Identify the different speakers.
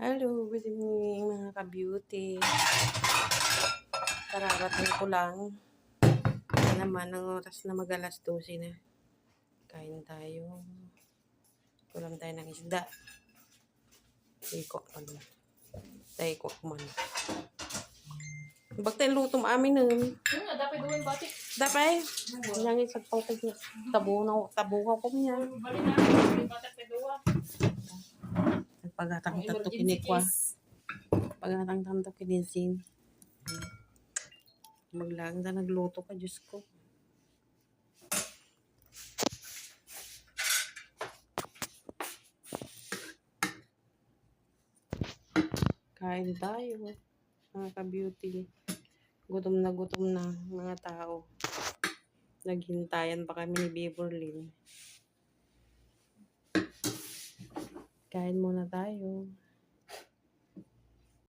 Speaker 1: Hello, good evening mga ka-beauty. Kararating ko lang. Yan naman, ang oras na mag alas 12 na. Kain tayo. Kulam tayo ng isda. Ikok man. Taikok man. Bakit tayo luto mo amin nun?
Speaker 2: Yun nga, dapat gawin batik.
Speaker 1: Dapay. Yang isang pautig niya. Tabo na tabuha ko niya.
Speaker 2: Balik na, batik pa gawa.
Speaker 1: Pagkatang
Speaker 2: Ang
Speaker 1: tato
Speaker 2: emergency
Speaker 1: kinikwa.
Speaker 2: case.
Speaker 1: Pagkatang tanto kinisin. Maglang na nagluto ka, Diyos ko. Kain tayo. Mga ka-beauty. Gutom na gutom na mga tao. Naghintayan pa kami ni Beverly. Kain muna tayo.